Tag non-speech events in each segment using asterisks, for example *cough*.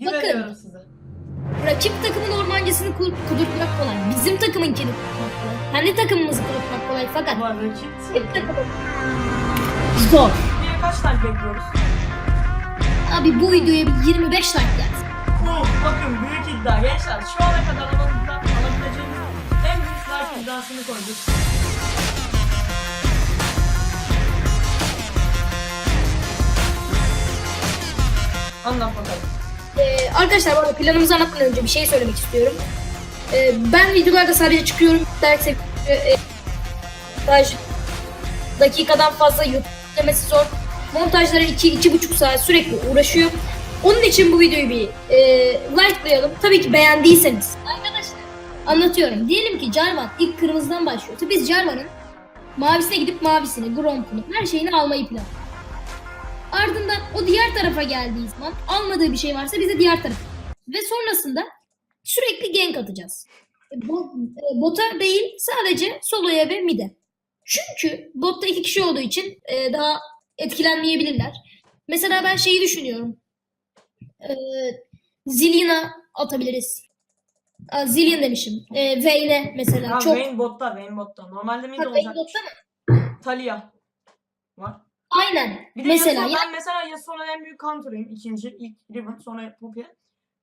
Güveniyorum size. Rakip takımın ormancısını ku- kudurtmak kolay. Bizim takımınkini kudurtmak kolay. Kendi takımımızı kudurtmak kolay fakat Ama rakip rakip takımın zor. Diye kaç tane bekliyoruz? Abi bu videoya bir 25 like gelsin. Oh, bakın büyük iddia gençler. Şu ana kadar alanımızda alabileceğimiz en büyük like iddiasını koyduk. Anlat bakalım. Ee, arkadaşlar bu arada planımızı anlatmadan önce bir şey söylemek istiyorum. Ee, ben videolarda sadece çıkıyorum derse e, e, montaj dakikadan fazla yüklemesi zor. Montajlara 2-2,5 saat sürekli uğraşıyor. Onun için bu videoyu bir e, likelayalım. Tabii ki beğendiyseniz. Arkadaşlar anlatıyorum. Diyelim ki Jarvan ilk kırmızıdan başlıyorsa biz Jarvan'ın mavisine gidip mavisini, Gromp'unu, her şeyini almayı planlıyoruz. Ardından o diğer tarafa geldiği zaman almadığı bir şey varsa bize diğer tarafa. Ve sonrasında sürekli gank atacağız. E, e, Bota değil sadece soloya ve mid'e. Çünkü botta iki kişi olduğu için e, daha etkilenmeyebilirler. Mesela ben şeyi düşünüyorum. E, Zillion'a atabiliriz. Aa, Zillion demişim. E, Vayne'e mesela. Ha, çok... Vayne botta, Vayne botta. Normalde mid Ha, Vayne olacak. botta mı? Talia var. Aynen. Bir de mesela Yasuo, ya, ben mesela Yasuo'nun en büyük counter'ıyım. İkinci, ilk Riven, sonra Poppy.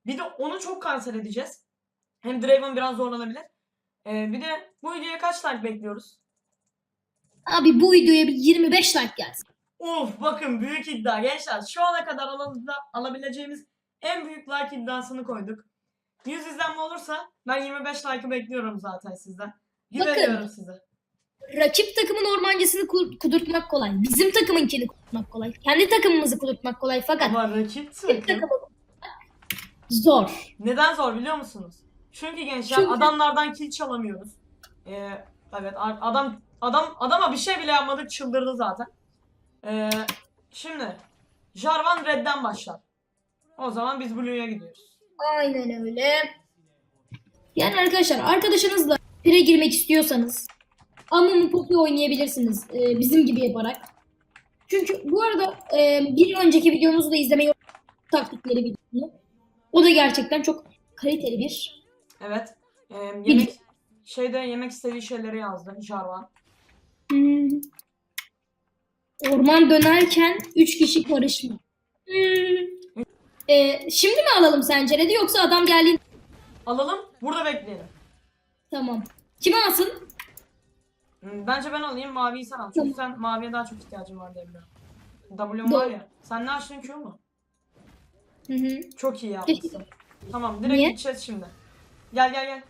Bir de onu çok kanser edeceğiz. Hem Draven biraz zorlanabilir. Ee, bir de bu videoya kaç like bekliyoruz? abi bu videoya bir 25 like gelsin. Uf bakın büyük iddia gençler. Şu ana kadar alanımızda alabileceğimiz en büyük like iddiasını koyduk. 100 izlenme olursa ben 25 like'ı bekliyorum zaten sizden. Güveniyorum size. Rakip takımın ormancısını ku- kudurtmak kolay. Bizim takımınkini kudurtmak kolay. Kendi takımımızı kudurtmak kolay fakat Ama rakip rakip takım. takımı zor. Neden zor biliyor musunuz? Çünkü gençler Çünkü- adamlardan kill çalamıyoruz. Ee, evet a- adam adam adama bir şey bile yapmadık çıldırdı zaten. Ee, şimdi Jarvan Red'den başlar. O zaman biz Blue'ya gidiyoruz. Aynen öyle. Yani arkadaşlar arkadaşınızla pire girmek istiyorsanız Amumu Poppy oynayabilirsiniz e, bizim gibi yaparak. Çünkü bu arada e, bir önceki videomuzu da izlemeyi taktikleri videomu. O da gerçekten çok kaliteli bir Evet. Ee, yemek şeyde yemek istediği şeyleri yazdı Jarvan. Hmm. Orman dönerken üç kişi karışma. Hmm. Ee, şimdi mi alalım sence Red'i yoksa adam geldiğinde... Alalım, burada bekleyelim. Tamam. Kimi alsın? Hmm, Bence ben alayım, maviyi sen al. Çünkü sen maviye daha çok ihtiyacın var diye biliyorum. W'm var ya. Sen ne açtın Q mu? Hı hı. Çok iyi yapmışsın. Tamam, direkt Niye? gideceğiz şimdi. Gel gel gel.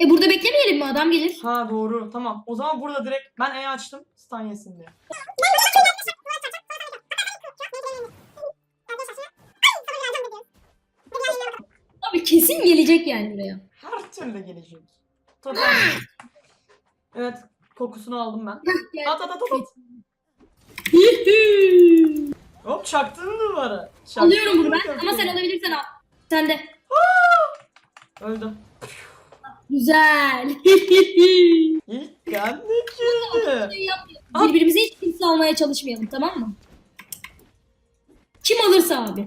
E burada beklemeyelim mi? Adam gelir. Ha doğru. Tamam. O zaman burada direkt ben E açtım. Stun yesin diye. Abi kesin gelecek yani buraya. Her türlü gelecek. Totem. *laughs* evet. Kokusunu aldım ben. At at at at. at. Hop çaktın duvara. Çaktın Alıyorum bunu ben ama sen alabilirsen al. Sen de. Öldüm. Güzel. *laughs* İlk kan döküldü. Şey yapmayalım. Birbirimize hiç kimse almaya çalışmayalım tamam mı? Kim alırsa abi.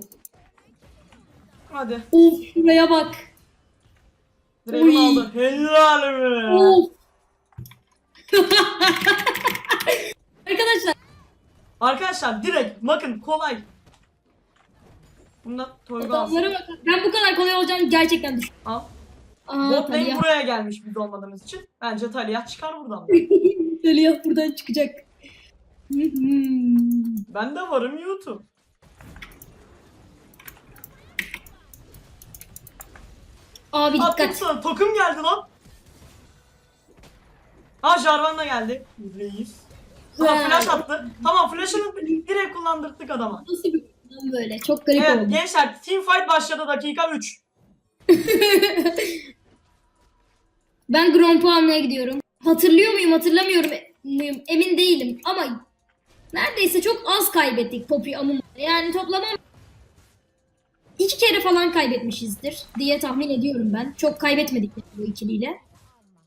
Hadi. Of şuraya bak. Draven Uy. aldı. Helal be. Of. *laughs* Arkadaşlar Arkadaşlar direkt bakın kolay. Bunda Toyga alsın. adamlara. Ben bu kadar kolay olacağını gerçekten düşünüyorum. Al. Aa Bot lane Talia. buraya gelmiş biz olmadığımız için. Bence Talia çıkar buradan. *laughs* Talia buradan çıkacak. *laughs* Ben de varım YouTube. Abi Attım dikkat. sana. Takım geldi lan. Ha Jarvan da geldi. Reis. Tamam flash attı. Tamam flash'ını direkt kullandırdık adama. Nasıl bir plan böyle? Çok garip Evet oldu. gençler team fight başladı dakika 3. *laughs* Ben Gromp'u almaya gidiyorum. Hatırlıyor muyum hatırlamıyorum muyum emin değilim ama neredeyse çok az kaybettik Poppy Amumu. Yani toplamam iki kere falan kaybetmişizdir diye tahmin ediyorum ben. Çok kaybetmedik bu ikiliyle.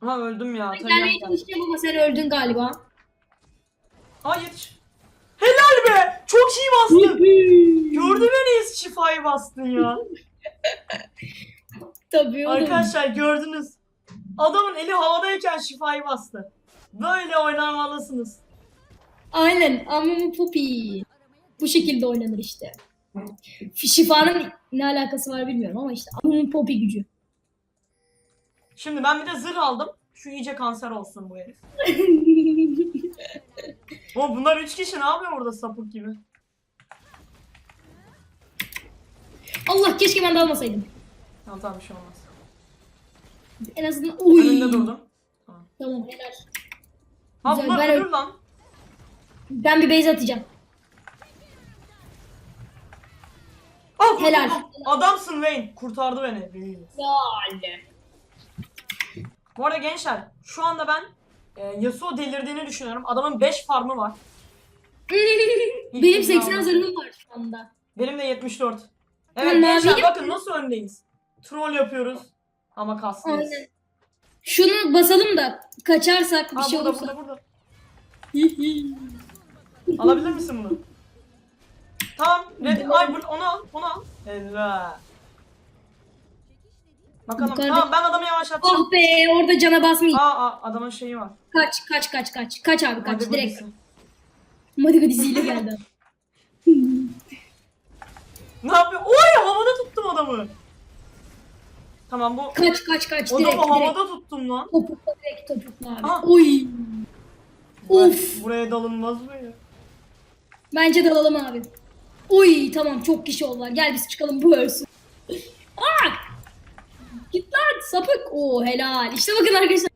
Ha öldüm ya. Ben Tayyar ama sen öldün galiba. Hayır. Helal be. Çok iyi bastın. Gördü beni şifayı bastın ya. Tabii oğlum. Arkadaşlar gördünüz. Adamın eli havadayken şifayı bastı. Böyle oynamalısınız. Aynen. Amumu pupi. Bu şekilde oynanır işte. Şifanın ne alakası var bilmiyorum ama işte amumu popi gücü. Şimdi ben bir de zırh aldım. Şu iyice kanser olsun bu herif. *laughs* Oğlum bunlar üç kişi ne yapıyor orada sapık gibi? Allah keşke ben de almasaydım. Tamam tamam bir şey olmaz. En azından uy. Önünde durdum. Tamam, helal. Ha Güzel, bunlar ben... lan. Ben bir base atacağım. Al, helal. Adamsın Wayne. Kurtardı beni. Ya anne. Bu arada gençler şu anda ben e, Yasuo delirdiğini düşünüyorum. Adamın 5 farmı var. *laughs* Benim bilmiyorum. 80 zırhım var şu anda. Benim de 74. Evet Ben gençler mavi bakın nasıl öndeyiz. Troll yapıyoruz ama kaslıyız. Aynen. Şunu basalım da kaçarsak bir Ha şey burada olursa. burada burada. *laughs* Alabilir misin bunu? Tamam. Ay bu- onu al. Onu al. Helal. Bakalım. Yukarıda- Tamam ben adamı yavaşlatacağım. Oh be orada cana basmayayım. Aa, aa adamın şeyi var. Kaç kaç kaç kaç. Kaç abi kaç Hadi direkt. bakayım. Madigudisi'yle geldi. *laughs* Ne yapıyor? Oy havada tuttum adamı. Tamam bu Kaç kaç kaç direkt adamı direkt. tuttum lan. Topukla direkt topukla abi. Ah. Oy. Of. Buraya dalınmaz mı ya? Bence dalalım abi. Oy tamam çok kişi oldular. Gel biz çıkalım bu ölsün. Aa! *laughs* Ah! Git lan sapık. Oo helal. İşte bakın arkadaşlar.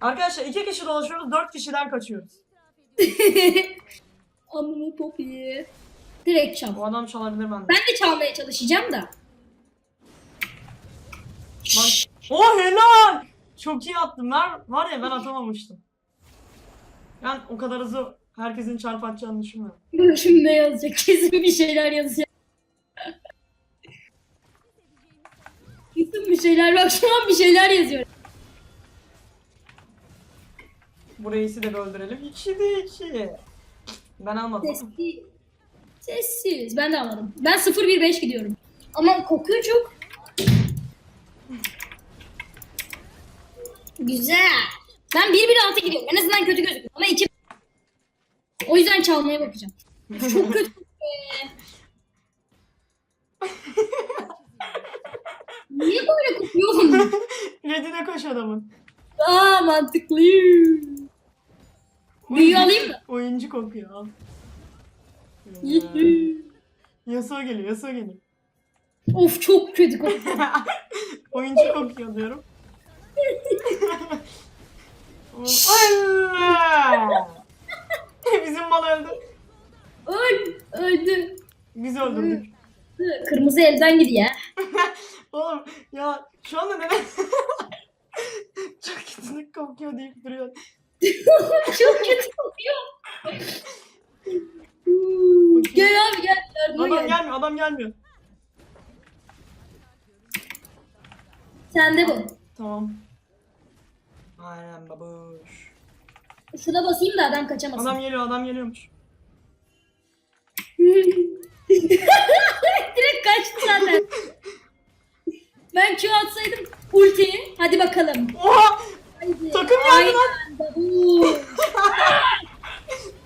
Arkadaşlar iki kişi dolaşıyoruz, dört kişiden kaçıyoruz. *laughs* Amına popi. Direkt çal. Bu adam çalabilir bende. Ben de çalmaya çalışacağım da. Bak. Oh helal! Çok iyi attım. Var, var ya ben atamamıştım. Ben o kadar hızlı herkesin çarp atacağını düşünmüyorum. *laughs* Şimdi ne yazacak? Kesin bir şeyler yazacak. Kesin bir şeyler bak şu an bir şeyler yazıyor. Bu reisi öldürelim. İki de iki. Ben almadım. Sessiz. Sessiz. Ben de almadım. Ben 0-1-5 gidiyorum. Ama kokuyor çok. Güzel. Ben 1-1-6 gidiyorum. En azından kötü gözüküyor. Ama 2 O yüzden çalmaya bakacağım. Çok kötü. *laughs* Niye böyle kopuyorsun? *laughs* Redine koş adamın. Aa mantıklı. Büyü alayım mı? Oyuncu kokuyor al. Yasuo geliyor Yasuo geliyor. of çok kötü kokuyor. *laughs* Oyuncu kokuyor diyorum. Allah! *laughs* Bizim mal öldü. Öldü. Biz öldürdük. Kırmızı elden gidiyor. Oğlum ya şu anda neden *laughs* çok kötülük kokuyor deyip duruyor. Çok kötü kokuyor. gel abi gel. Adam gel. gelmiyor adam gelmiyor. Sende bu. Tamam. Aynen babuş. Şuna basayım da adam kaçamasın. Adam geliyor adam geliyormuş. *laughs* Direkt kaçtı zaten. *laughs* Ben Q atsaydım ulti. Hadi bakalım. Oha! Haydi. Takım geldi lan. *laughs*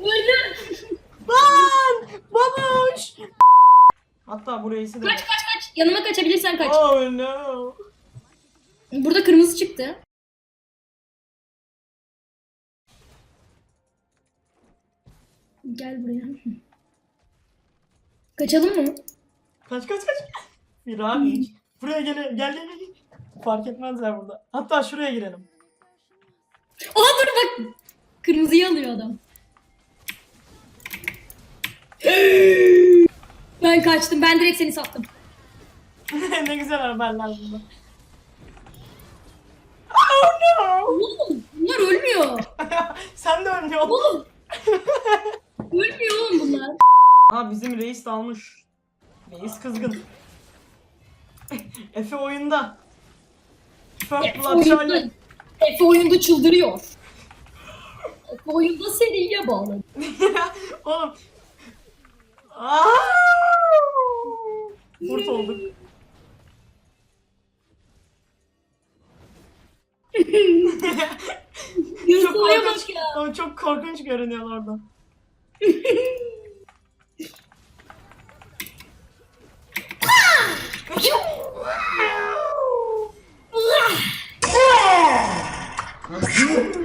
Öldüm. Lan! Babuş! Hatta burayı sildim. Kaç kaç kaç. Yanıma kaçabilirsen kaç. Oh no. Burada kırmızı çıktı. Gel buraya. Kaçalım mı? Kaç kaç kaç. Bir abi. Buraya gel gel gel. gel. Fark etmezler burada. Hatta şuraya girelim. Oha dur bak. Kırmızıyı alıyor adam. ben kaçtım. Ben direkt seni sattım. *laughs* ne güzel haberler bunlar. Oh no! Oğlum bunlar ölmüyor. *laughs* Sen de ölmüyorsun. Oğlum. ölmüyor oğlum bunlar. Ha bizim reis dalmış. Reis kızgın. *laughs* Efe oyunda. First Efe oyunda, Efe oyunda çıldırıyor. Efe oyunda seriye bağladı. *laughs* Oğlum. Aa! Kurt olduk. *laughs* çok korkunç, çok korkunç görünüyorlardı. Görünüyor orada.